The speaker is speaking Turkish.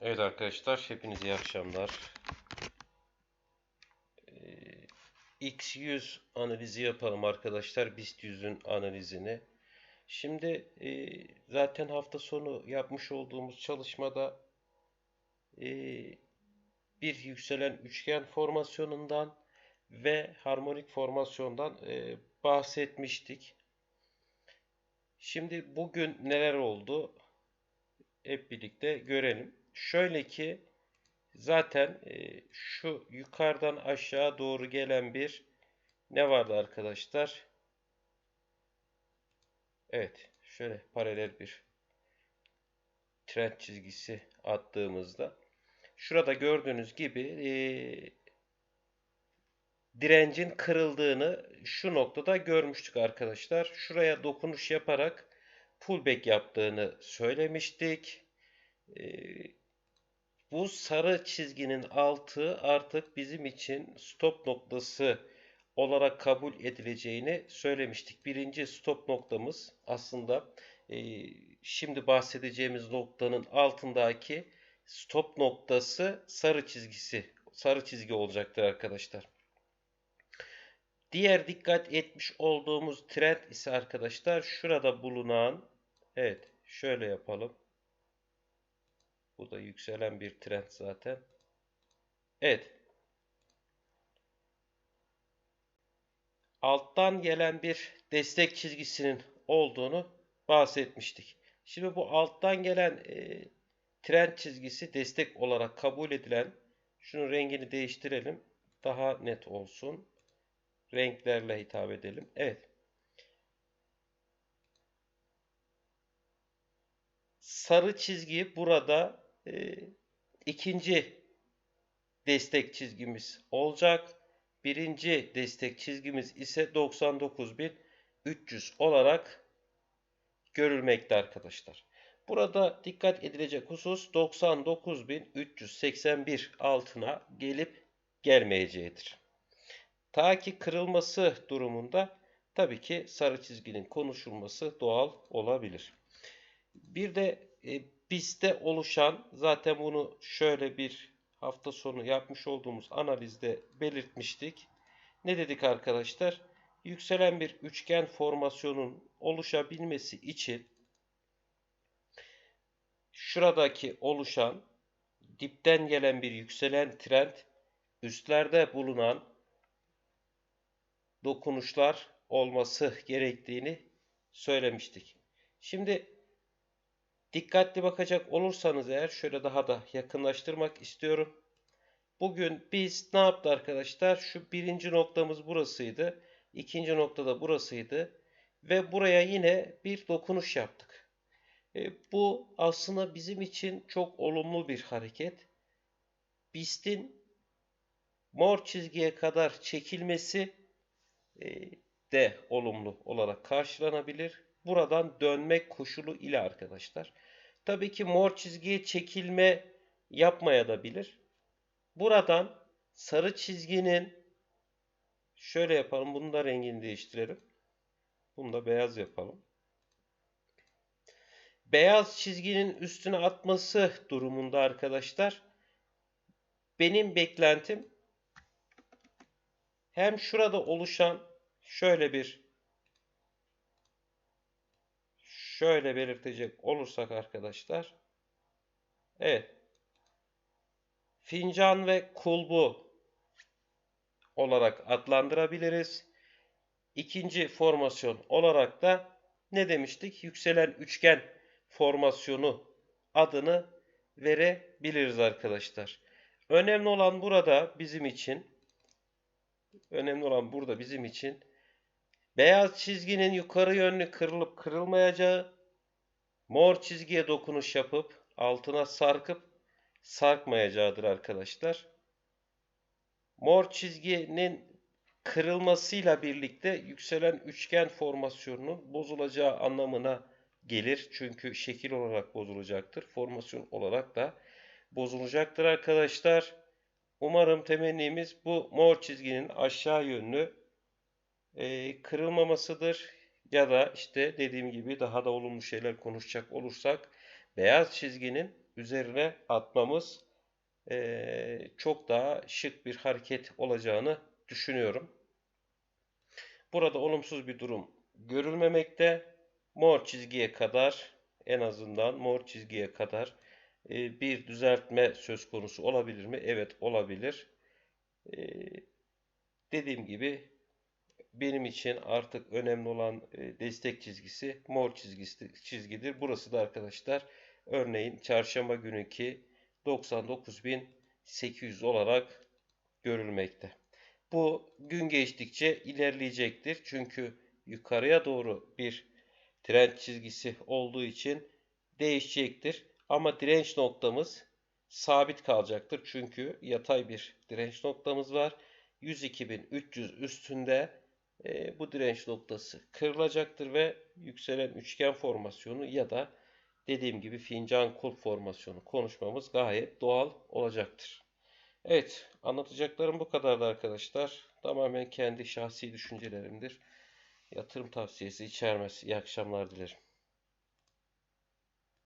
Evet arkadaşlar, hepinize iyi akşamlar. Ee, X100 analizi yapalım arkadaşlar, BIST 100'ün analizini. Şimdi e, zaten hafta sonu yapmış olduğumuz çalışmada e, bir yükselen üçgen formasyonundan ve harmonik formasyondan e, bahsetmiştik. Şimdi bugün neler oldu? Hep birlikte görelim. Şöyle ki zaten e, şu yukarıdan aşağı doğru gelen bir ne vardı arkadaşlar? Evet, şöyle paralel bir trend çizgisi attığımızda şurada gördüğünüz gibi e, direncin kırıldığını şu noktada görmüştük arkadaşlar. Şuraya dokunuş yaparak pullback yaptığını söylemiştik. E, bu sarı çizginin altı artık bizim için stop noktası olarak kabul edileceğini söylemiştik. Birinci stop noktamız aslında e, şimdi bahsedeceğimiz noktanın altındaki stop noktası sarı çizgisi, sarı çizgi olacaktır arkadaşlar. Diğer dikkat etmiş olduğumuz trend ise arkadaşlar şurada bulunan evet şöyle yapalım. Bu da yükselen bir trend zaten. Evet. Alttan gelen bir destek çizgisinin olduğunu bahsetmiştik. Şimdi bu alttan gelen e, trend çizgisi destek olarak kabul edilen şunun rengini değiştirelim. Daha net olsun. Renklerle hitap edelim. Evet. Sarı çizgi burada e, ikinci destek çizgimiz olacak. Birinci destek çizgimiz ise 99.300 olarak görülmekte arkadaşlar. Burada dikkat edilecek husus 99.381 altına gelip gelmeyeceğidir. Ta ki kırılması durumunda tabii ki sarı çizginin konuşulması doğal olabilir. Bir de e, BIST'te oluşan zaten bunu şöyle bir hafta sonu yapmış olduğumuz analizde belirtmiştik. Ne dedik arkadaşlar? Yükselen bir üçgen formasyonun oluşabilmesi için şuradaki oluşan dipten gelen bir yükselen trend üstlerde bulunan dokunuşlar olması gerektiğini söylemiştik. Şimdi Dikkatli bakacak olursanız eğer şöyle daha da yakınlaştırmak istiyorum. Bugün biz ne yaptı arkadaşlar? Şu birinci noktamız burasıydı. İkinci noktada burasıydı. Ve buraya yine bir dokunuş yaptık. E, bu aslında bizim için çok olumlu bir hareket. BIST'in mor çizgiye kadar çekilmesi e, de olumlu olarak karşılanabilir buradan dönmek koşulu ile arkadaşlar. Tabii ki mor çizgiye çekilme yapmaya da bilir. Buradan sarı çizginin şöyle yapalım. Bunu da rengini değiştirelim. Bunu da beyaz yapalım. Beyaz çizginin üstüne atması durumunda arkadaşlar benim beklentim hem şurada oluşan şöyle bir şöyle belirtecek olursak arkadaşlar. Evet. Fincan ve kulbu olarak adlandırabiliriz. İkinci formasyon olarak da ne demiştik? Yükselen üçgen formasyonu adını verebiliriz arkadaşlar. Önemli olan burada bizim için önemli olan burada bizim için Beyaz çizginin yukarı yönlü kırılıp kırılmayacağı, mor çizgiye dokunuş yapıp altına sarkıp sarkmayacağıdır arkadaşlar. Mor çizginin kırılmasıyla birlikte yükselen üçgen formasyonunun bozulacağı anlamına gelir. Çünkü şekil olarak bozulacaktır. Formasyon olarak da bozulacaktır arkadaşlar. Umarım temennimiz bu mor çizginin aşağı yönlü kırılmamasıdır. Ya da işte dediğim gibi daha da olumlu şeyler konuşacak olursak beyaz çizginin üzerine atmamız çok daha şık bir hareket olacağını düşünüyorum. Burada olumsuz bir durum görülmemekte. Mor çizgiye kadar en azından mor çizgiye kadar bir düzeltme söz konusu olabilir mi? Evet olabilir. Dediğim gibi benim için artık önemli olan e, destek çizgisi mor çizgisi çizgidir. Burası da arkadaşlar örneğin çarşamba günkü 99.800 olarak görülmekte. Bu gün geçtikçe ilerleyecektir. Çünkü yukarıya doğru bir trend çizgisi olduğu için değişecektir. Ama direnç noktamız sabit kalacaktır. Çünkü yatay bir direnç noktamız var. 102.300 üstünde e, bu direnç noktası kırılacaktır ve yükselen üçgen formasyonu ya da dediğim gibi fincan kulp formasyonu konuşmamız gayet doğal olacaktır. Evet, anlatacaklarım bu kadardı arkadaşlar. Tamamen kendi şahsi düşüncelerimdir. Yatırım tavsiyesi içermez. İyi akşamlar dilerim.